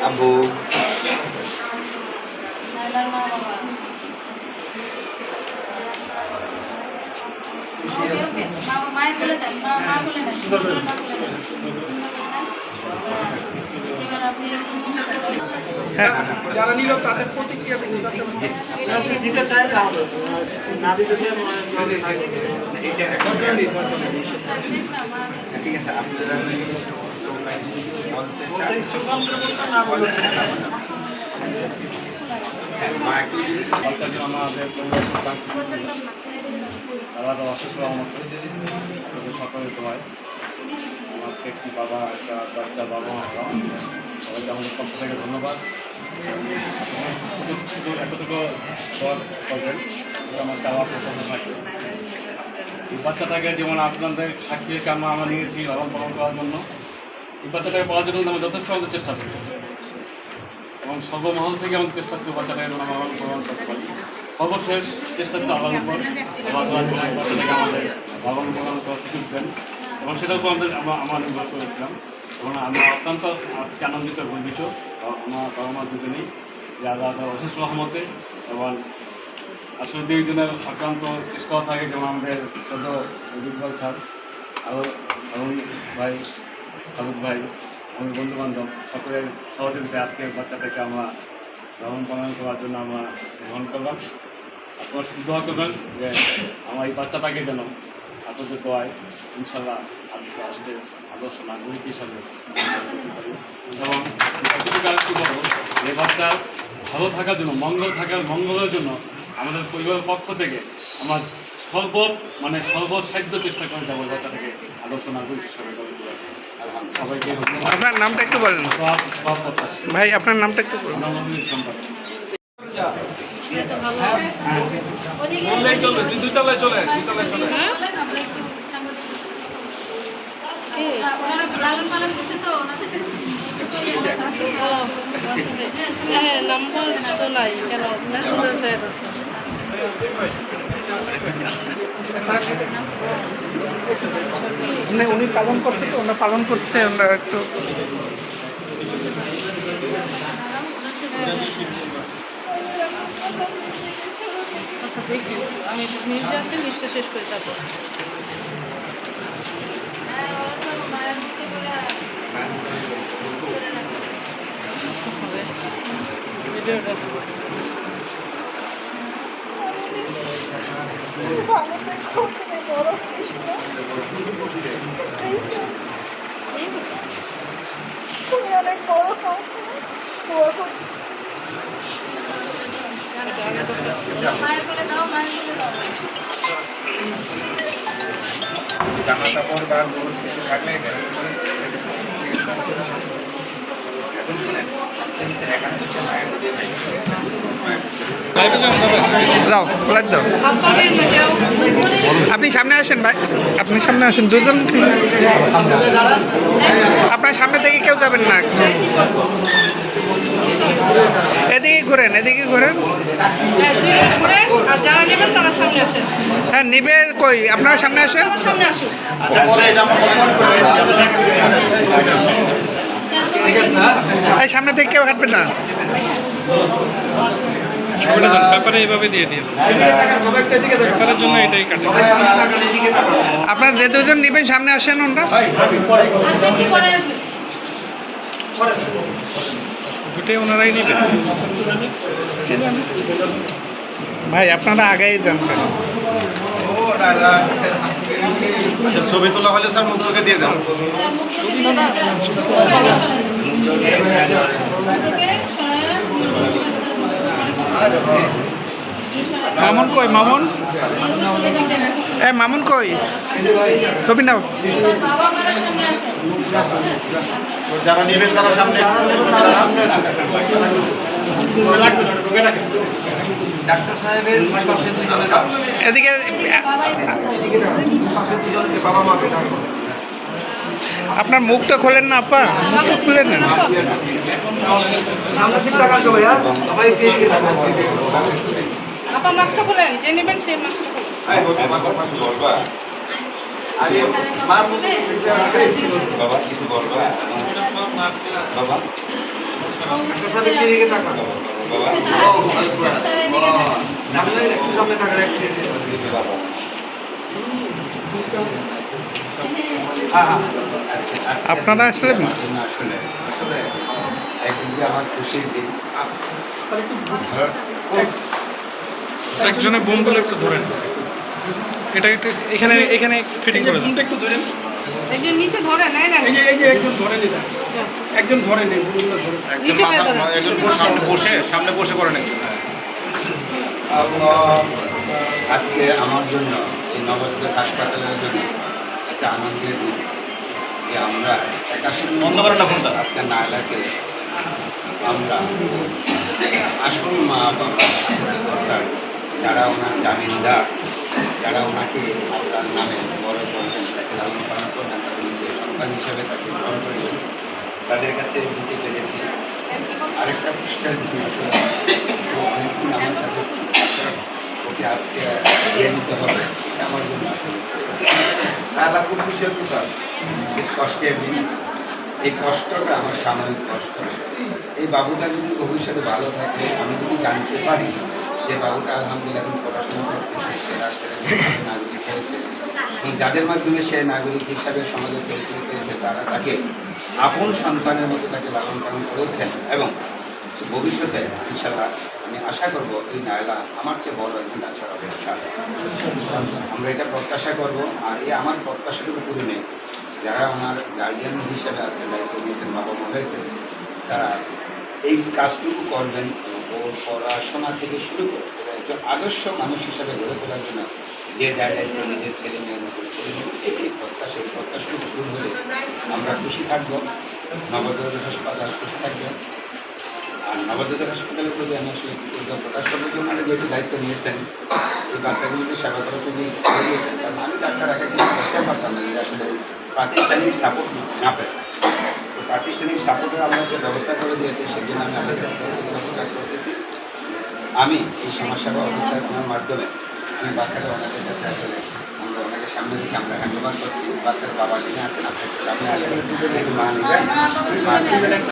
আব্বু আপনি যারা নিল তাদের প্রতিক্রিয়া দিতে চায় তাহলে না দিতে চায় এইটা এখন দেখ না মা ঠিক আছে আপনারা না বলে হ্যাঁ, একটু অসুস্থ বাবা একটা বাচ্চা বাবা থেকে ধন্যবাদ এতটুকু আমার থাকে বাচ্চাটাকে যেমন আপনাদের সাক্ষী আমরা আমরা নিয়েছি লালন পালন করার জন্য। এই বাচ্চাটাকে পাওয়ার জন্য আমরা যথেষ্ট আমাদের চেষ্টা করি এবং সর্বমহল থেকে আমাদের চেষ্টা ছিল বাচ্চাটাকে লালন পালন করতে পারি সর্বশেষ চেষ্টা ছিল উপর আল্লাহ তাআলা বাচ্চাটাকে আমাদের লালন পালন করার সুযোগ দেন। এবং সেটার উপর আমাদের আমরা নির্ভর করেছিলাম। এবং আমরা অত্যন্ত আজকে আনন্দিত গর্বিত আমার বাবা মা দুজনেই যে আল্লাহ অশেষ রহমতে এবং আসলে দুইজনের আক্রান্ত চেষ্টাও থাকে। যেমন আমাদের সদ্য স্যার আরও ভাই ফারুক ভাই, আমার বন্ধু বান্ধব সকলের সহযোগিতায় আজকে বাচ্চাটাকে আমরা লালন পালন করার জন্য আমরা গ্রহণ করলাম আপনারা শুধু দোয়া করবেন যে আমার এই বাচ্চাটাকে যেন আপনাদের দোয়ায় ইনশাল্লাহ আজকে আসতে আদর্শ নাগরিক হিসাবে এবং একটু বলব যে বাচ্চার ভালো থাকার জন্য, মঙ্গল থাকার মঙ্গলের জন্য আমাদের পরিবারের পক্ষ থেকে আমার সর্ব মানে সর্বসাধ্য চেষ্টা করে যাব বাচ্চাটাকে আদর্শ নাগরিক হিসাবে গড়ে তোলার। আপনার নামটা একটু বলেন। ভাই আপনার নামটা একটু বলুন। আমার মধ্যে সম্পর্ক এই তো ভালো ওদিকে বললেই চলবে দুই তলায় চলে দুই তলায় চলে বলেন, আমরা একটু সামনে দিকে। ওনারা লালন পালন করছে তো ওনাদের হ্যাঁ নাম্বার তো নাই কেন ন্যাশনাল উনি উনি পালন করছে তো ওনারা পালন করছে ওনারা একটু আচ্ছা দেখি। আমি নিজে আছি লিস্টটা শেষ করে তারপর। হ্যাঁ, তুমি অনেক বড় হও দোয়া করি মায়ের বলে দাও মায়ের বলে দাও জামা কাপড় কিছু থাকলে এখন ফ্লাইট দাও। আপনি সামনে আসেন ভাই। আপনি সামনে আসেন, দুজন আপনার সামনে থেকে কেউ যাবেন না এদিকে ঘুরেন এদিকে ঘুরেন। হ্যাঁ নিবে কই? আপনার সামনে আসেন। সামনে থেকে কেউ হাঁটবেন না। ব্যাপারে এইভাবে দিয়ে দিন ব্যাপারের জন্য এটাই কাটে। আপনার যে দুজন নিবেন সামনে আসেন ওনারা। দুটোই ওনারাই নেবেন। ভাই আপনারা আগেই দেন। কেন? আচ্ছা ছবি তোলা হলে স্যার মুখ চোখে দিয়ে যান। মামুন কই মামুন? এ মামুন কই? ছবি নাও। যারা নেবেন তারা সামনে ডাক্তার সাহেবের এদিকে বাবা মাকে আপনার মুখটা খোলেন না আপা? মুখটা খুলে নেন। সবাইকে এদিকে দাও। আপা মাস্কটা খোলেন যে নেবেন সেই বাবা কিছু বলবা? বাবা। হ্যাঁ হ্যাঁ। আপনারা আসলে আসলে আমার খুশির দিন। একজনে বোমগুলো একটু ধরেন এটা একটু এখানে এখানে ফিটিং করে দেন একটু ধরেন একজন নিচে ধরে নেয় না এই যে এই যে একজন ধরেন এটা। একজন ধরেন এই বুড়িগুলো ধরেন একজন মাথা। একজন সামনে বসে সামনে বসে করেন একজন হ্যাঁ। আজকে আমার জন্য এই নবজাতক হাসপাতালের জন্য একটা আনন্দের দিন। যে আমরা একাশি বন্ধ করেন না ফোনটা। আজকে নায়লাকে আমরা আসল মা বাবা সরকার যারা ওনার জামিনদার, যারা ওনাকে আপনার নামে বড় করবেন তাকে লালন পালন করবেন তাদের নিজের সন্তান হিসেবে তাকে গ্রহণ করেছেন। তাদের কাছে দিতে পেরেছি। আরেকটা পুরস্কার অনেকদিন আমার কাছে ওকে আজকে দিয়ে দিতে হবে, এটা আমার জন্য। তাহলে খুব খুশি হতে পার কষ্টের দিন এই কষ্টটা আমার সাময়িক কষ্ট। এই বাবুটা যদি ভবিষ্যতে ভালো থাকে, আমি যদি জানতে পারি যে বাবুটা আলহামদুলিল্লাহ এখন পড়াশোনা করতেছে, সে নাগরিক হয়েছে। এবং যাদের মাধ্যমে সে নাগরিক হিসাবে সমাজে পরিচয় পেয়েছে তারা তাকে আপন সন্তানের মতো তাকে লালন পালন করেছেন এবং ভবিষ্যতে ইনশাল্লাহ আমি আশা করব এই নায়লা আমার চেয়ে বড় একজন ডাক্তার হবে আমরা এটা প্রত্যাশা করব, আর এই আমার প্রত্যাশাটুকু পূরণে যারা আমার গার্জিয়ান হিসাবে আজকে দায়িত্ব নিয়েছেন বাবা হয়েছে তারা এই কাজটুকু করবেন ওর পড়াশোনা থেকে শুরু করে একজন আদর্শ মানুষ হিসাবে গড়ে তোলার জন্য যে যায় দায়িত্ব নিজের ছেলে মেয়ের মতো এটাই প্রত্যাশা পূরণ হলে আমরা খুশি থাকব। নবজাতক হাসপাতাল খুশি থাকবে। আর নবজাতক হাসপাতালের প্রতি আমি আসলে কৃতজ্ঞতা প্রকাশ করবার জন্য যেহেতু দায়িত্ব নিয়েছেন, এই বাচ্চাগুলোকে সেবা করার জন্য দিয়েছেন কারণ আমি ডাক্তার রাখা কিছু করতে পারতাম না আসলে প্রাতিষ্ঠানিক সাপোর্ট না পেতাম প্রাতিষ্ঠানিক সাপোর্টের আমরা যে ব্যবস্থা করে দিয়েছি, সেজন্য আমি আপনাদের করতেছি। আমি এই সমাজসেবা অফিসার ওনার মাধ্যমে আমি বাচ্চাটা ওনাদের কাছে আসলে আমরা ওনাকে সামনে রেখে আমরা ধন্যবাদ করছি। বাচ্চার বাবা যিনি আছেন আপনাকে সামনে নিবেন।